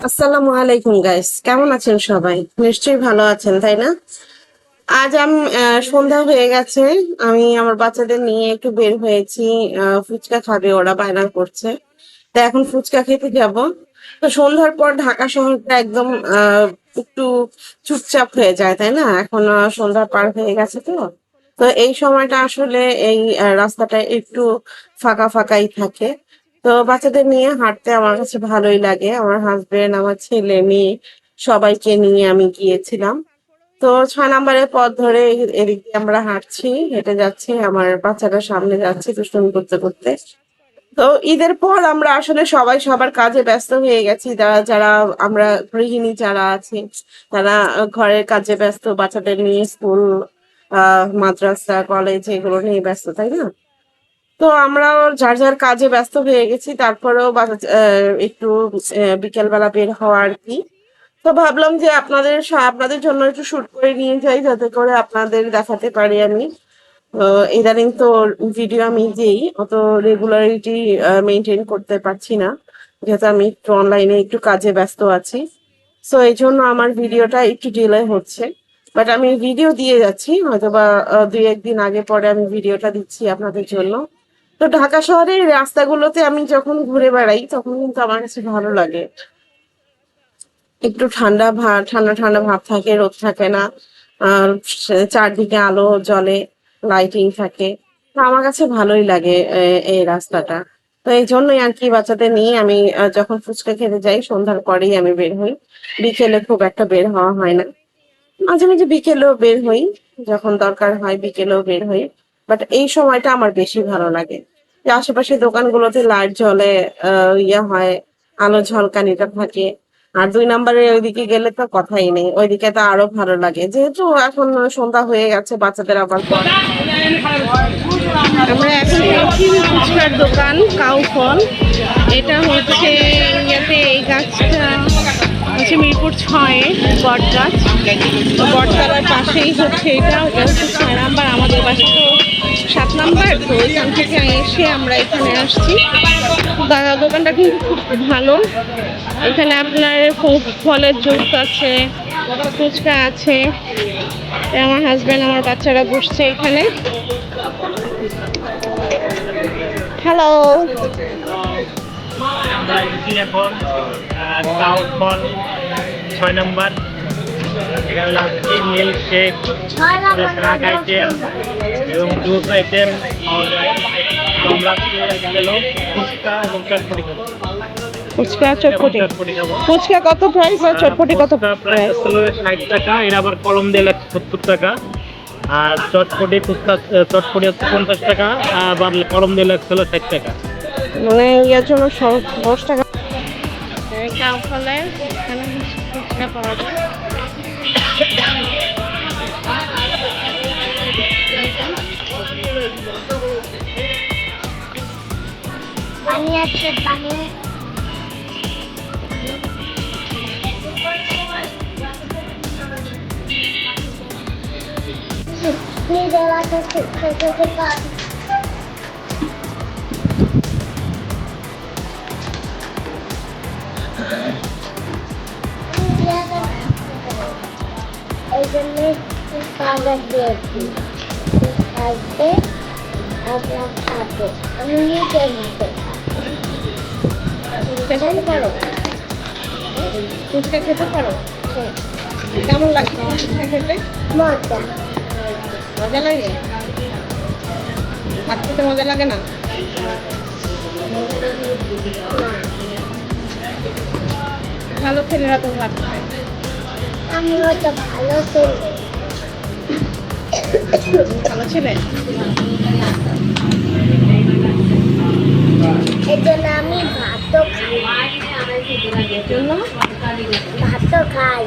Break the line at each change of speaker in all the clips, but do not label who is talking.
আসসালামু আলাইকুম গাইস কেমন আছেন সবাই? নিশ্চয়ই ভালো আছেন তাই না? আজ আমি সন্ধ্যা হয়ে গেছে। আমি আমার বাচ্চাদের নিয়ে একটু বের হয়েছি। ফুচকা খাবে ওরা বায়না করছে। তা এখন ফুচকা খেতে যাব। তো সন্ধ্যার পর ঢাকা শহরটা একদম একটু চুপচাপ হয়ে যায় তাই না? এখন আহ, সন্ধ্যা পার হয়ে গেছে তো। তো এই সময়টা আসলে এই রাস্তাটা একটু ফাঁকা ফাঁকাই থাকে। তো বাচ্চাদের নিয়ে হাঁটতে আমার কাছে ভালোই লাগে। আমার হাজবেন্ড আমার ছেলে, মেয়ে, সবাইকে নিয়ে আমি গিয়েছিলাম। তো ছয় নম্বরের পথ ধরে এদিক দিয়ে আমরা হাঁটছি, হেঁটে যাচ্ছি, আমার বাচ্চাটা সামনে যাচ্ছে দুষ্টুমি করতে করতে। তো ঈদের পর আমরা আসলে সবাই সবার কাজে ব্যস্ত হয়ে গেছি। যারা যারা আমরা গৃহিণী যারা আছি, তারা ঘরের কাজে ব্যস্ত, বাচ্চাদের নিয়ে স্কুল, আহ, মাদ্রাসা, কলেজ এগুলো নিয়ে ব্যস্ত, তাই না? তো আমরাও যার যার কাজে ব্যস্ত হয়ে গেছি, তারপরেও একটু বিকেলবেলা বের হওয়া আর কি। তো ভাবলাম যে আপনাদের আপনাদের জন্য একটু শুট করে নিয়ে যাই, যাতে করে আপনাদের দেখাতে পারি আমি। ইদানিং তো ভিডিও আমি দিই, অত রেগুলারিটি মেনটেন করতে পারছি না। যেহেতু আমি একটু অনলাইনে একটু কাজে ব্যস্ত আছি। সো এই জন্য আমার ভিডিওটা একটু ডিলে হচ্ছে। বাট আমি ভিডিও দিয়ে যাচ্ছি হয়তো বা দুই একদিন আগে পরে আমি ভিডিওটা দিচ্ছি আপনাদের জন্য। তো ঢাকা শহরের রাস্তাগুলোতে আমি যখন ঘুরে বেড়াই, তখন কিন্তু আমার কাছে ভালো লাগে। একটু ঠান্ডা ভাব ঠান্ডা ঠান্ডা ভাব থাকে, রোদ থাকে না। আর চারদিকে আলো জ্বলে লাইটিং থাকে। তো আমার কাছে ভালোই লাগে এই রাস্তাটা। তো এই জন্যই আর কি বাচ্চাদের নিয়ে আমি যখন ফুচকা খেতে যাই, সন্ধ্যার পরেই আমি বের হই। বিকেলে খুব একটা বের হওয়া হয় না। মাঝে মাঝে বিকেলেও বের হই, যখন দরকার হয় বিকেলেও বের হই। বাট এই সময়টা আমার বেশি ভালো লাগে। যে আশেপাশে দোকানগুলোতে লাইট জ্বলে ইয়ে হয়, আলো ঝলকানিটা থাকে। আর দুই নম্বরে ওইদিকে গেলে তো কথাই নেই, ওইদিকে তো আরও ভালো লাগে। যেহেতু এখন সন্ধ্যা হয়ে গেছে, বাচ্চাদের আবার। আমরা এখন ফুচকার দোকান, কাউ ফল। এটা হচ্ছে ইয়াতে এই গাছটা, হচ্ছে মিরপুর ছয়ে বট গাছ বটতলার পাশেই হচ্ছে এটা ছয় নাম্বার। আমাদের বাসা তো সাত নাম্বার, তো ওইখান থেকে এসে আমরা এখানে আসছি। দা- দোকানটা কিন্তু খুব ভালো। এখানে আপনার ফলের জুস আছে, ফুচকা আছে। আমার হাজব্যান্ড আমার বাচ্চারা বসছে এখানে। হ্যালো
এখন ছয় নম্বর। এখানে lassi milk shake snack item এবং জুস আইটেম ফুচকা এবং চটপটি
ফুচকা চটপটি। ফুচকা কত প্রাইস আর চটপটি কত
প্রাইস
প্রাইস
হলো ষাট টাকা এর আবার কলম দিয়ে লাগছে সত্তর টাকা। আর চটপটি ফুচকা চটপটি হচ্ছে পঞ্চাশ টাকা আবার কলম দিয়ে লাগছে হলো ষাট টাকা।
মানে ইয়ার জন্য দশ টাকা। কাউফলে এখানে ফুচকা পাওয়া যায়।
পানি আছে পানি নিজের আছে খেতে পারি এই জন্য কাগজ দিয়েছি আপনার সাথে আমি নিজে নিতে খেতে পারো?
ফুচকা খেতে পারো? কেমন লাগছে আমার ফুচকা খেতে?
মজা।
মজা লাগে? ভাত খেতে মজা লাগে না। ভালো ছেলেরা তো ভাত খায়।
আমিও তো ভালো ছেলে
ভালো ছেলে?
এই জন্য আমি ভাতও খাই।
জন্য
ভাতও খাই?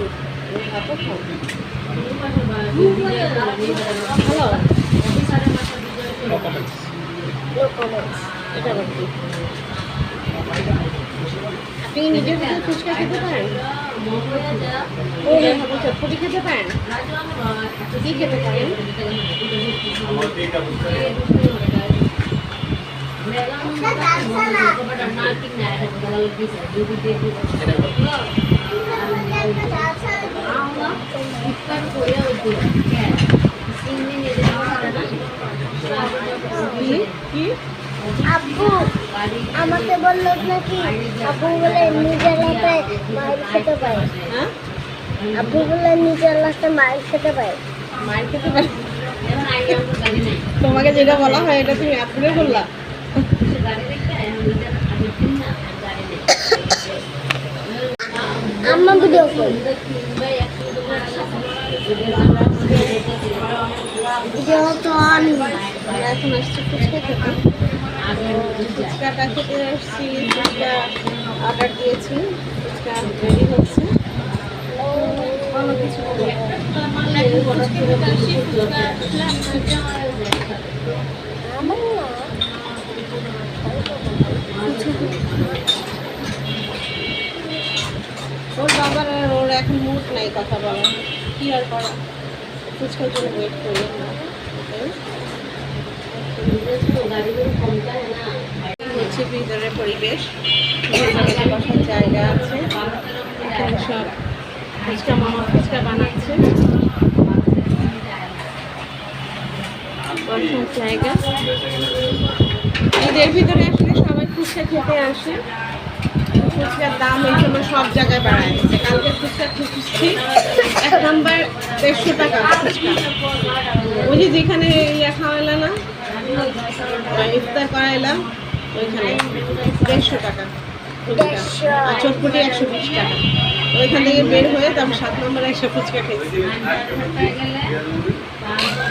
আপনি নিজের ফুচকা খেতে পারেন? চটপটি খেতে পারেন কি? খেতে পারেন
আব্বু আমাকে বলল নাকি আব্বু বলে নিজের হাতে মায়ের খেতে পারে
হ্যাঁ?
আব্বু বলে নিজের হাতে মায়ের খেতে পারে
মায়ের খেতে পারে তোমাকে যেটা বলা হয় এটা তুমি আপুরে বললা।
আম্মা ভিডিও করি ভিডিও তো
আমরা এখন আসছি খেতে ফুচকাটা খেতে অর্ডার দিয়েছি, ফুচকা হচ্ছে। ওর বাবার আর ওর এখন মুড নাই কথা বলার। কি আর করা? ফুচকার জন্য ওয়েট করি আমরা হচ্ছে ভিতরের পরিবেশ বসার জায়গা আছে। এখানে সব ফুচকা মামা ফুচকা বানাচ্ছে। বসার জায়গা। ঈদের ভিতরে আসলে সবাই ফুচকা খেতে আসে। ফুচকার দাম এই সময় সব জায়গায় বাড়ায় কালকে ফুচকা খুঁজছি এক নাম্বার দেড়শো টাকা ফুচকা। ওই যেখানে ইয়ে খাওয়াইলা না ইফতার করাইলাম ওইখানে। দেড়শো টাকা। আর চটপটি একশো বিশ টাকা। ওইখান থেকে বের হয়ে তারপর সাত নম্বরে একশো ফুচকা খেয়েছি।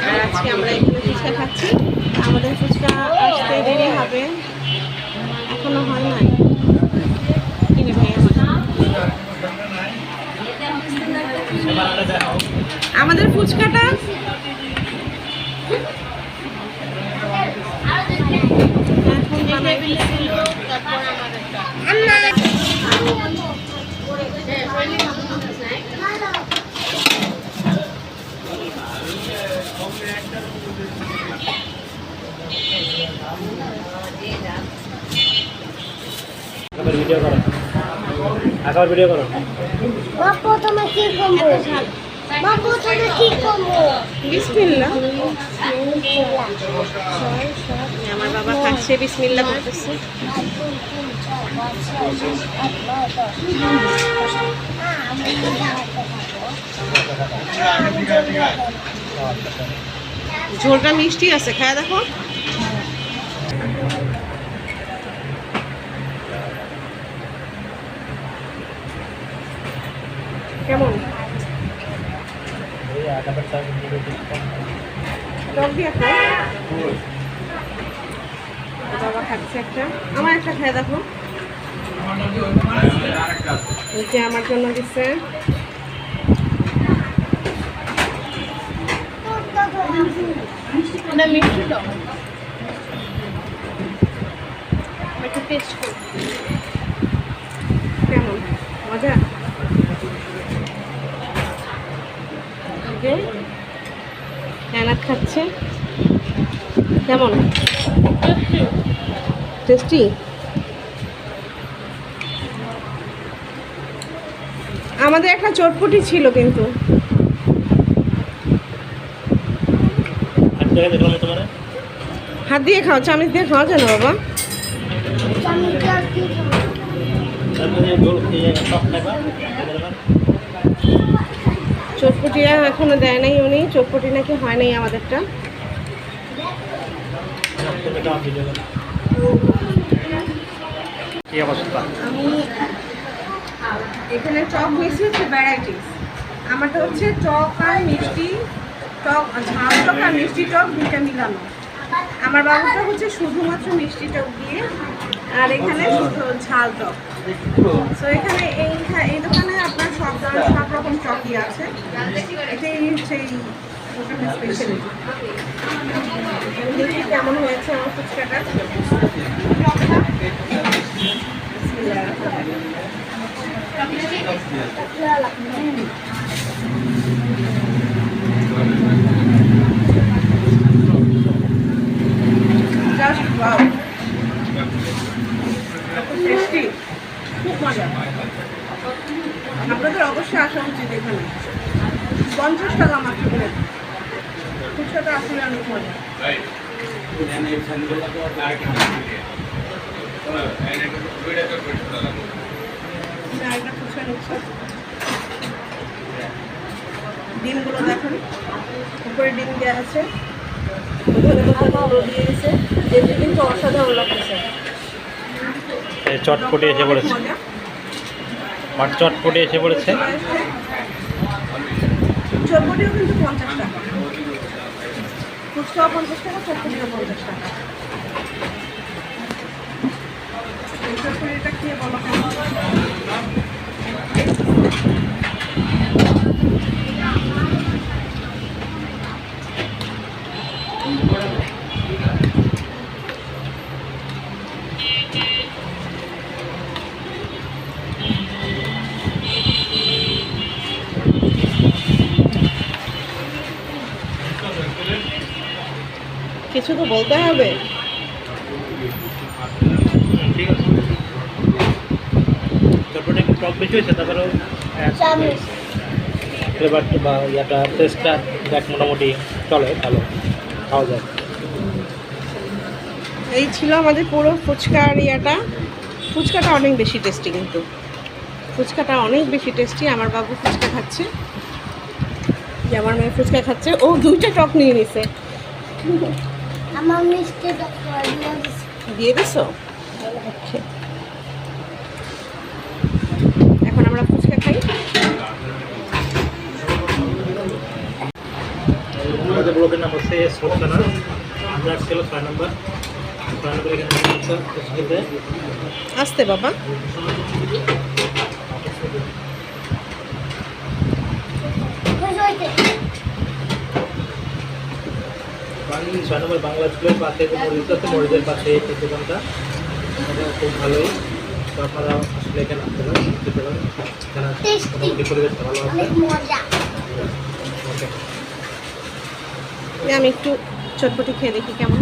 আর আজকে আমরা এখানে ফুচকা খাচ্ছি। আমাদের ফুচকা আসতে দেরি হবে। এখনও হয় নাই। কিনে ভাই আমাদের ফুচকাটা
ভিডিও করো। আকার ভিডিও করো।
মা প্রথমে কি করব
বিসমিল্লাহ। আমার বাবা খাচ্ছে বিসমিল্লাহ করতেছে ঝোলটা মিষ্টি আছে খায় দেখো। কেমন? টক দিয়ে খাও বাবা খাচ্ছে একটা আমার একটা খায় দেখো এই আমার জন্য দিচ্ছে এটা মিষ্টি একটু টেস্ট কেমন মজা ওকে ক্যানাট খাচ্ছে। কেমন? টেস্টি আমাদের একটা চটপটি ছিল কিন্তু। হাত দিয়ে খাও চামচ দিয়ে খাওয়া যায় না বাবা
আমি কি খাব
তারপরে গোল খেয়ে টক খাইবা
চটপটি এখনও দেয় নাই উনি। চটপটি নাকি হয় নাই আমাদেরটা। আমি এখানে চপ হচ্ছে ভ্যারাইটিস আমারটা হচ্ছে টক আর মিষ্টি টক ঝাল টক আর মিষ্টি টক দুইটা মিলানো। আমার বাবুটা হচ্ছে শুধুমাত্র মিষ্টি টক দিয়ে আর এখানে শুধু ঝাল টক। তো এখানে এই সেই ফুচকাটা কেমন হয়েছে আমার ফুচকাটা। Just wow. খুব মজা। আপনাদের অবশ্যই আসা উচিত এখানে। পঞ্চাশ টাকা মাত্র ফুচকাটা আসলে অনেক মজা ডিমগুলো দেখেন উপরে ডিম দেওয়া আছে। দিয়েছে কিন্তু অসাধারণ
চটপটি এসে পড়েছে। আর চটপটি এসে পড়েছে।
চটপটিও কিন্তু পঞ্চাশ টাকা ফুচকাও পঞ্চাশ টাকা চটপটিও পঞ্চাশ টাকা চটপটিটা খেয়ে বলো কেমন? কিছু তো বলতে হবে।
একটু টক বেশি হয়েছে তারপরেও
চামচ।
ফ্লেভার বা ইয়াটা টেস্টটা দেখ মোটামুটি চলে ভালো খাওয়া যায়।
এই ছিল আমাদের পুরো ফুচকার ইয়াটা। ফুচকাটা অনেক বেশি টেস্টি কিন্তু। ফুচকাটা অনেক বেশি টেস্টি আমার বাবু ফুচকা খাচ্ছে। যে আমার মেয়ে ফুচকা খাচ্ছে ও দুইটা টক নিয়ে নিছে।
আমার
দিয়ে দিছো? Okay. এখন আমরা ফুচকা খাই।
আমাদের ব্লকের নাম হচ্ছে সোলকানা আমরা ছিল ছয় নম্বর।
আসতে বাবা।
বাংলা ছয় নম্বর বাংলা স্কুলের পাশে যে মরিদের পাশে এই দোকানটা। এটা খুব ভালোই। তো আপনারা আসলে এখানে আসতে পারেন পারেন। এখানে মোটামুটি পরিবেশটা ভালো আছে।
আমি একটু চটপটি খেয়ে দেখি কেমন।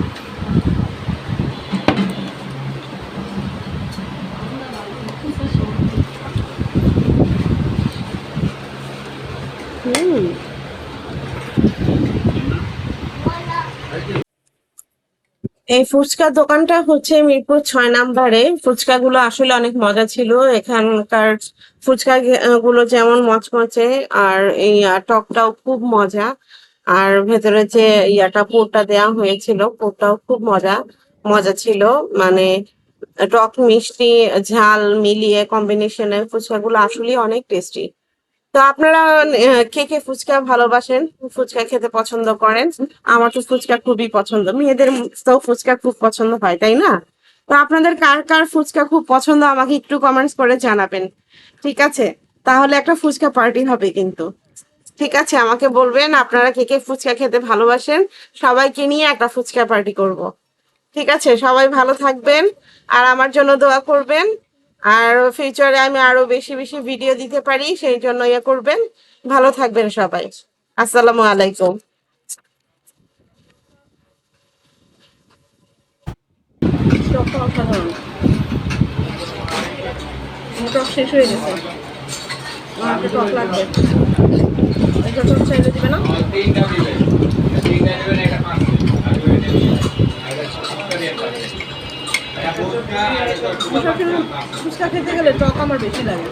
এই ফুচকার দোকানটা হচ্ছে মিরপুর ছয় নাম্বারে। ফুচকা গুলো আসলে অনেক মজা ছিল। এখানকার ফুচকা গুলো যেমন মচমচে, আর এই টকটাও খুব মজা। আর ভেতরে যে ইয়াটা পুরটা দেওয়া হয়েছিল পুরটাও খুব মজা। মজা ছিল। মানে টক মিষ্টি, ঝাল মিলিয়ে কম্বিনেশনের ফুচকাগুলো আসলে অনেক টেস্টি তো আপনারা কে কে ফুচকা ভালোবাসেন? ফুচকা খেতে পছন্দ করেন? আমার তো ফুচকা খুবই পছন্দ। মেয়েদের তো ফুচকা খুব পছন্দ হয়, তাই না? তো আপনাদের কার কার ফুচকা খুব পছন্দ আমাকে একটু কমেন্টস করে জানাবেন। ঠিক আছে? তাহলে একটা ফুচকা পার্টি হবে কিন্তু। ঠিক আছে? আমাকে বলবেন আপনারা কে কে ফুচকা খেতে ভালোবাসেন? সবাইকে নিয়ে একটা ফুচকা পার্টি করব। ঠিক আছে? সবাই ভালো থাকবেন। আর আমার জন্য দোয়া করবেন। আর ফিউচারে আমি আরও বেশি বেশি ভিডিও দিতে পারি, সেই জন্য ইয়ে করবেন। ভালো থাকবেন সবাই। আসসালামু আলাইকুম। শেষ হয়ে গেছে দিবে না ফুচকা খেতে গেলে টক আমার বেশি লাগে।